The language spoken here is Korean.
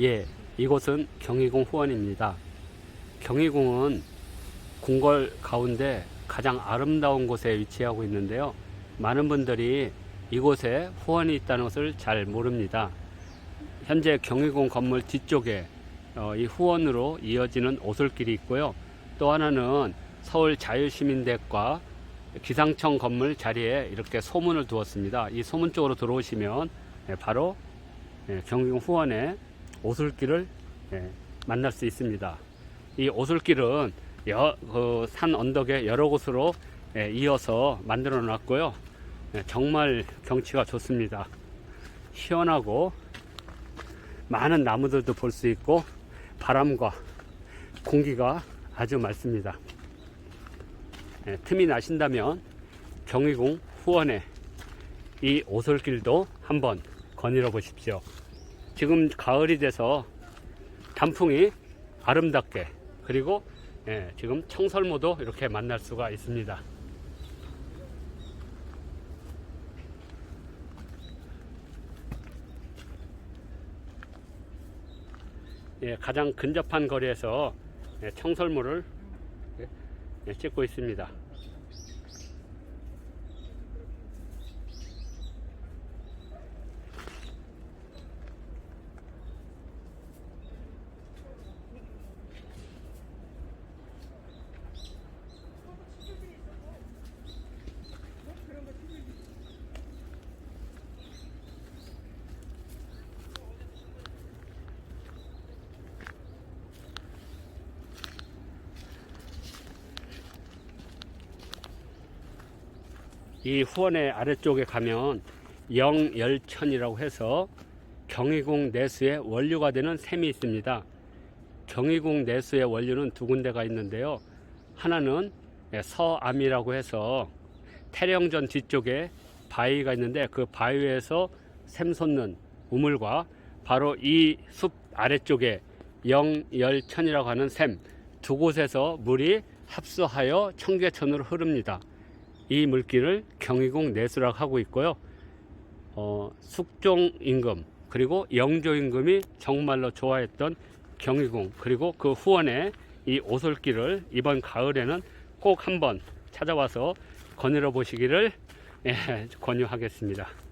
예, 이곳은 경희궁 후원입니다. 경희궁은 궁궐 가운데 가장 아름다운 곳에 위치하고 있는데요. 많은 분들이 이곳에 후원이 있다는 것을 잘 모릅니다. 현재 경희궁 건물 뒤쪽에 어, 이 후원으로 이어지는 오솔길이 있고요. 또 하나는 서울 자유시민대과 기상청 건물 자리에 이렇게 소문을 두었습니다. 이 소문 쪽으로 들어오시면 예, 바로 예, 경희궁 후원의 오솔길을 예, 만날 수 있습니다. 이 오솔길은 여, 그 산 언덕에 여러 곳으로 예, 이어서 만들어 놨고요. 예, 정말 경치가 좋습니다. 시원하고 많은 나무들도 볼 수 있고 바람과 공기가 아주 맑습니다. 예, 틈이 나신다면 경희궁 후원에 이 오솔길도 한번 거닐어 보십시오. 지금 가을이 돼서 단풍이 아름답게 그리고 예, 지금 청설모도 이렇게 만날 수가 있습니다. 예, 가장 근접한 거리에서 예, 청설모를 예, 예, 찍고 있습니다. 이 후원의 아래쪽에 가면 영열천이라고 해서 경희궁 내수의 원료가 되는 샘이 있습니다. 경희궁 내수의 원료는 두 군데가 있는데요. 하나는 서암이라고 해서 태령전 뒤쪽에 바위가 있는데 그 바위에서 샘 솟는 우물과 바로 이 숲 아래쪽에 영열천이라고 하는 샘 두 곳에서 물이 합수하여 청계천으로 흐릅니다. 이 물길을 경희궁 내수라고 하고 있고요. 어, 숙종 임금 그리고 영조 임금이 정말로 좋아했던 경희궁 그리고 그 후원에 이 오솔길을 이번 가을에는 꼭 한번 찾아와서 거닐어 보시기를 예, 권유하겠습니다.